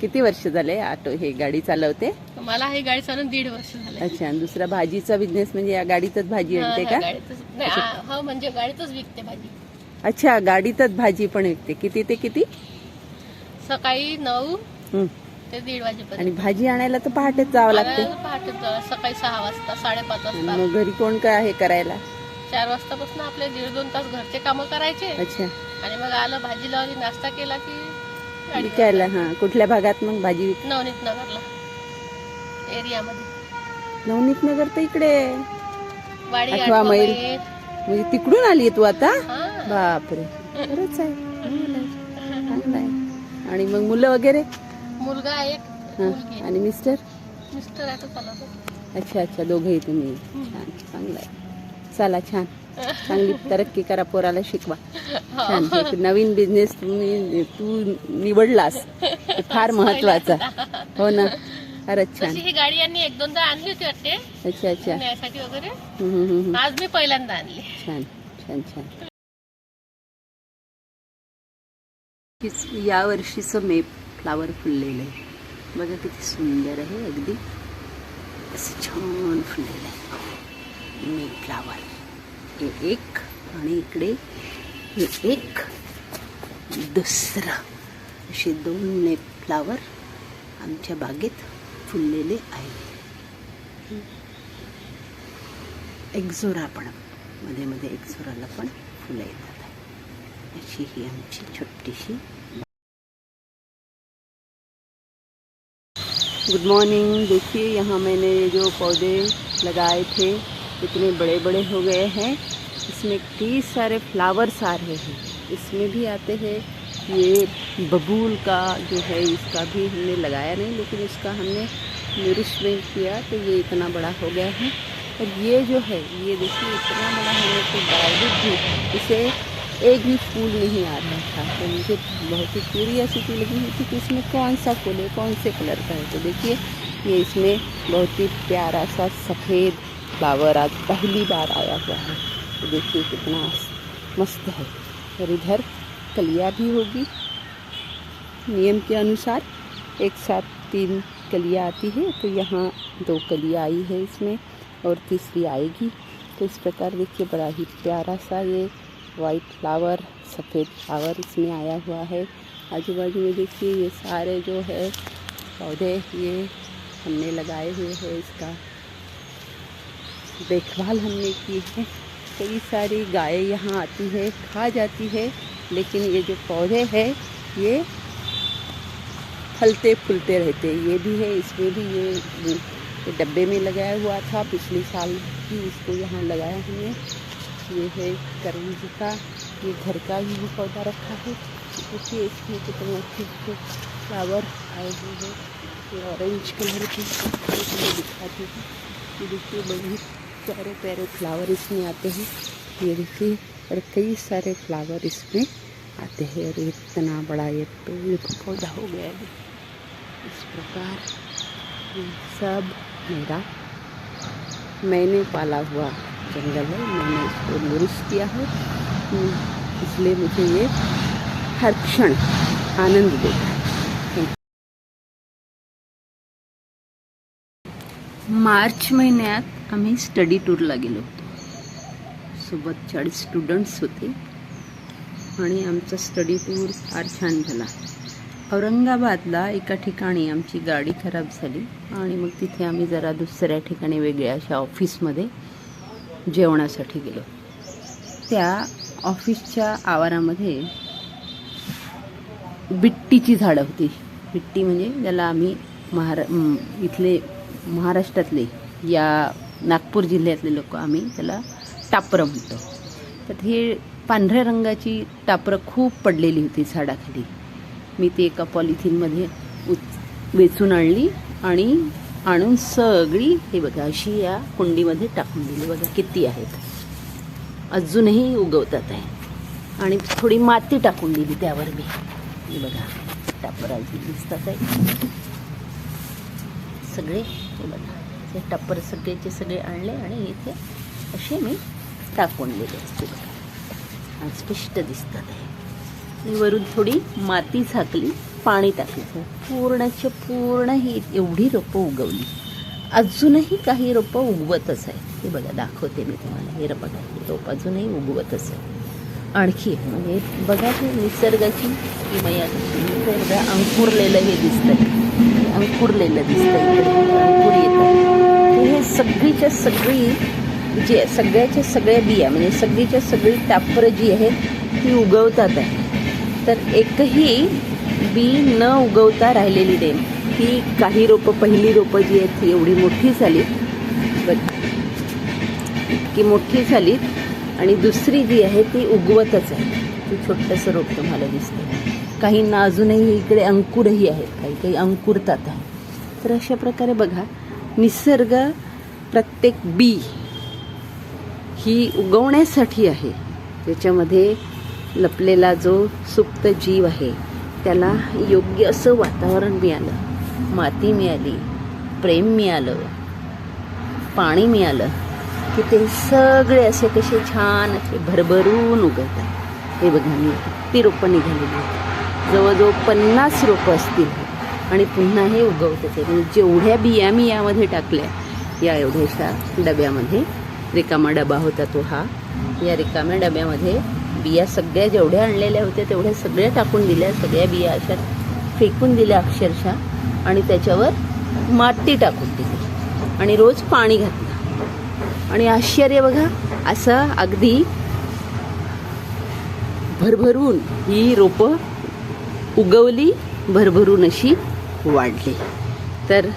किती वर्ष झाले ऑटो हे गाडी चालवते? मला ही गाडी चालून दीड वर्ष झाले. अच्छा आणि दुसरा भाजीचा बिझनेस म्हणजे या गाडीतच भाजी हा, आणते हा, का? गाडीतच नाही, हा, हो म्हणजे गाडीतच विकते भाजी. अच्छा गाडीतच भाजी पण विकते. किती ते किती? सकाळी नऊ हं. ते दीड वाजेपर्यंत. आणि भाजी आणायला तर पहाटेच जावं लागते. आणायला पहाटे जा- सकाळी सहा वाजता साडेपाच आणि वाजता मग घरी कोण काय आहे करायला? चार वाजतापासून आपले दीड दोन तास घरचे कामं करायचे. अच्छा. आणि मग आलं भाजी लावली नाश्ता केला की विकायला हा कुठल्या भागात मग भाजी विक नवनीत नगरला. एरियामध्ये. नवनीत नगर तर इकडे आहे. वाडी आठवा मैल. मैल. म्हणजे तिकडून आली तू आता? हा. बापरे. खरंच आहे. चांगलं आहे. चांगलं आहे आणि मग मुलं वगैरे? मुलगा एक हा. मुलगी आणि मिस्टर? मिस्टर चालवतो अच्छा अच्छा. दोघंही तुम्ही. छान चांगलं आहे. चला छान. चांगली तरक्की करा पोराला शिकवा. छान एक नवीन बिझनेस तुम्ही तू निवडलास. फार महत्त्वाचा. हो ना. खरंच छान. ही गाडी यांनी एक दोनदा आणली होती वाटते. अच्छा अच्छा. न्यायसाठी वगैरे. हम्म, हम्म, हम्म, हम्म. आज मी पहिल्यांदा आणली. छान छान छान. हीच या वर्षीचं मे फ्लावर फुललेलं आहे. बघा किती सुंदर आहे अगदी. असं छान फुललेलं आहे. May flower. एक इकडे एक, दुसरा. असे दोन मे फ्लावर आमच्या बागेत फुललेले आहेत. एक्झोरा पण, मध्ये मध्ये एक्झोराला पण फुलं ही गुड मॉर्निंग देखिए, यहाँ मैंने जो पौधे लगाए थे इतने बड़े बड़े हो गए हैं। इसमें कई सारे फ्लावर्स आ रहे हैं। इसमें भी आते हैं। ये बबूल का जो है, इसका भी हमने लगाया नहीं, लेकिन इसका हमने नरिशमेंट किया तो ये इतना बड़ा हो गया है। और ये जो है, ये देखिए, इतना बड़ा होने के बावजूद भी इसे एक भी फूल नहीं आ रहा था। तो मुझे बहुत ही क्यूरियसिटी लगी हुई थी कि इसमें कौन सा फूल है, कौन से कलर का है। तो देखिए, ये इसमें बहुत ही प्यारा सा सफ़ेद फ्लावर आज पहली बार आया हुआ है। तो देखिए कितना मस्त है। और इधर कलिया भी होगी। नियम के अनुसार एक साथ तीन कलियाँ आती है तो यहाँ दो कलिया आई है इसमें और तीसरी आएगी। तो इस प्रकार देखिए बड़ा ही प्यारा सा ये वाइट फ्लावर सफ़ेद फ्लावर इसमें आया हुआ है। आजू बाजू में देखिए ये सारे जो है पौधे ये हमने लगाए हुए हैं इसका। देखभाल हमने की है। कई सारी गायें यहाँ आती है, खा जाती है, लेकिन ये जो पौधे हैं, ये फलते फूलते रहते हैं। ये भी है, इसमें भी ये डब्बे में लगाया हुआ था, पिछले साल भी इसको यहाँ लगाया हमने। ये है करण जी का, ये घर का ही पौधा रखा है। देखिए, इसमें कितने अच्छे अच्छे फ्लावर आए हुए हैं। ऑरेंज कलर के दिखाती हूँ। ये देखिए बड़ी प्यारे प्यारे फ्लावर इसमें आते हैं। ये देखिए, और कई सारे फ्लावर इसमें आते हैं, और इतना बड़ा ये पेड़ पौधा हो गया है। इस प्रकार ये सब मेरा मैंने पाला हुआ जंगल है। मैंने इसको नरिश किया है। इसलिए मुझे ये हर क्षण आनंद देता है। मार्च महिन्यात आम्ही स्टडी टूरला गेलो होतो. सोबत चाळीस स्टुडंट्स होते. आणि आमचा स्टडी टूर फार छान झाला. औरंगाबादला एका ठिकाणी आमची गाडी खराब झाली. आणि मग तिथे आम्ही जरा दुसऱ्या ठिकाणी वेगळ्या अशा ऑफिसमध्ये जेवणासाठी गेलो. त्या ऑफिसच्या आवारामध्ये बिट्टीची झाडं होती. बिट्टी म्हणजे ज्याला आम्ही महारा इथले महाराष्ट्रातले या नागपूर जिल्ह्यातले लोक आम्ही त्याला टापरं म्हणतो. तर हे पांढऱ्या रंगाची टापरं खूप पडलेली होती झाडाखाली. मी ती एका पॉलिथिनमध्ये उच वेचून आणली आणि आणून सगळी हे बघा अशी या कुंडीमध्ये टाकून दिली. बघा किती आहेत. अजूनही उगवतात आहे. आणि थोडी माती टाकून दिली त्यावर मी. हे बघा टापर अजून दिसतात आहे. सगळे हे बघा हे टप्पर सगळेचे सगळे आणले आणि इथे असे मी टाकून दिले. असते बघा स्पष्ट दिसतात आहे आणि वरून थोडी माती झाकली पाणी टाकलं. पूर्णच्या पूर्ण ही एवढी रोपं उगवली. अजूनही काही रोपं उगवतच आहे हे बघा दाखवते मी तुम्हाला. हे बघा हे रोप अजूनही उगवतच आहे आणखी म्हणजे बघा की निसर्गाची किमया निसर्ग अंकुरलेलं हे दिसतंय. अंकुरलेलं दिसतंय अंकुर येतं हे सगळीच्या सगळी जी आहे, सगळ्याच्या सगळ्या बिया म्हणजे सगळीच्या सगळी टापरं जी आहेत ती उगवतात आहे. तर एकही बी न उगवता राहिलेली डेम ही काही रोपं पहिली रोपं जी आहेत ती एवढी मोठी झालीत. बट इतकी मोठी झालीत आणि दुसरी जी आहे ती उगवतच आहे. ती छोटंसं रोप तुम्हाला दिसतं काहींना अजूनही इकडे अंकुरही आहेत. काही काही अंकुरतात आहे. तर अशा प्रकारे बघा निसर्ग प्रत्येक बी ही उगवण्यासाठी आहे. त्याच्यामध्ये लपलेला जो सुप्त जीव आहे त्याला योग्य असं वातावरण मिळालं. माती मिळाली प्रेम मिळालं पाणी मिळालं. की ते सगळे असे कसे छान असे भरभरून उगवतात. हे बघा मी किती रोपं निघालेली आहेत जवळजवळ पन्नास रोपं असतील. आणि पुन्हा हे उगवत आहे. म्हणजे जेवढ्या बिया मी यामध्ये टाकल्या या एवढ्याशा डब्यामध्ये रिकामा डबा होता तो हा. या रिकाम्या डब्यामध्ये बिया सगळ्या जेवढ्या आणलेल्या होत्या तेवढ्या सगळ्या टाकून दिल्या. सगळ्या बिया अशा फेकून दिल्या अक्षरशः. आणि त्याच्यावर माती टाकून दिली. आणि रोज पाणी घातलं. आणि आश्चर्य बघा असं अगदी भरभरून ही रोपं उगवली भरभरून अशी वाढली. तर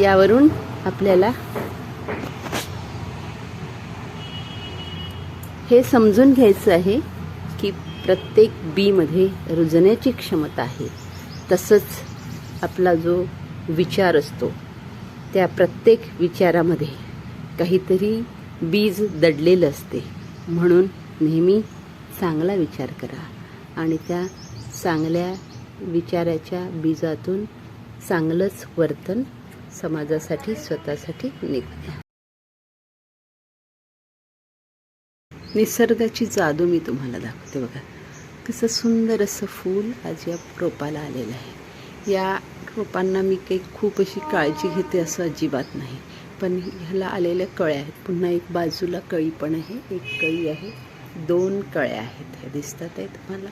यावरून आपल्याला हे समजून घ्यायचं आहे की प्रत्येक बीमध्ये रुजण्याची क्षमता आहे. तसंच आपला जो विचार असतो त्या प्रत्येक विचारामध्ये काहीतरी बीज दडलेलं असते. म्हणून नेहमी चांगला विचार करा आणि त्या चांगल्या विचाराच्या बीजातून चांगलंच वर्तन समाजासाठी स्वतःसाठी निघतं. निसर्गाची जादू मी तुम्हाला दाखवते बघा. कसं सुंदर असं फूल आज या रोपाला आलेलं आहे. या रोपांना मी काही खूप अशी काळजी घेते असं अजिबात नाही. पण ह्याला आलेल्या कळ्या आहेत. पुन्हा एक बाजूला कळी पण आहे. एक कळी आहे. दोन कळ्या आहेत. ह्या दिसतात आहे तुम्हाला.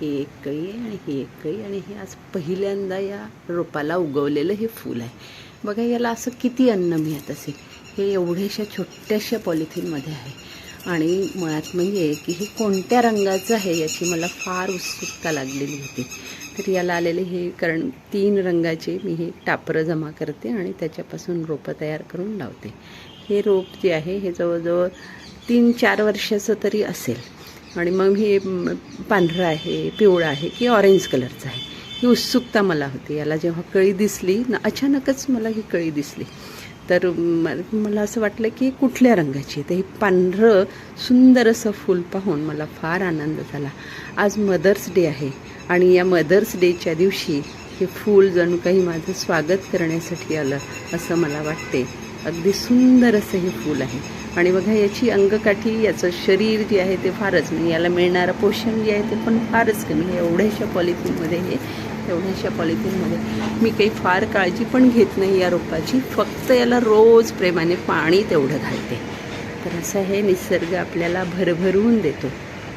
ही एक कळी आहे आणि ही एक कळी आणि हे आज पहिल्यांदा या रोपाला उगवलेलं हे फूल आहे. बघा याला असं किती अन्न मिळत असेल? हे एवढ्याशा छोट्याशा पॉलिथिनमध्ये आहे. आणि मुळात म्हणजे की हे कोणत्या रंगाचं आहे याची मला फार उत्सुकता लागलेली होती. तर याला आलेले हे कारण तीन रंगाचे मी हे टापरं जमा करते आणि त्याच्यापासून रोपं तयार करून लावते. हे रोप जे आहे हे जवळजवळ तीन चार वर्षाचं तरी असेल. आणि मग हे पांढरं आहे पिवळं आहे की ऑरेंज कलरचं आहे. ही उत्सुकता मला होती. याला जेव्हा कळी दिसली ना अचानकच मला ही कळी दिसली. तर म- मला असं वाटलं की कुठल्या रंगाची आहे? तर हे पांढरं सुंदर असं फूल पाहून मला फार आनंद झाला. आज मदर्स डे आहे. आणि या मदर्स डेच्या दिवशी हे फूल जणू काही माझं स्वागत करण्यासाठी आलं असं मला वाटते. अगदी सुंदर असं हे फूल आहे. आणि बघा याची अंगकाठी याचं शरीर जे आहे ते फारच म्हणजे याला मिळणारं पोषण जे आहे ते पण फारच कमी आहे. एवढ्याशा पॉलिथिनमध्ये हे एवढ्याशा पॉलिथिनमध्ये मी काही फार काळजी पण घेत नाही या रोपाची. फक्त याला रोज प्रेमाने पाणी तेवढं घालते. तर असं हे निसर्ग आपल्याला भरभरून देतो.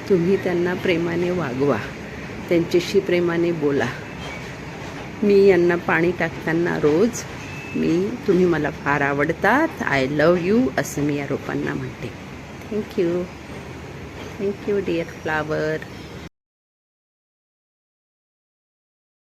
तुम्ही त्यांना प्रेमाने वागवा. त्यांच्याशी प्रेमाने बोला. मी यांना पाणी टाकताना रोज मी तुम्ही मला फार आवडतात. आय लव यू असं मी या रोपांना म्हणते. Thank you thank you dear flower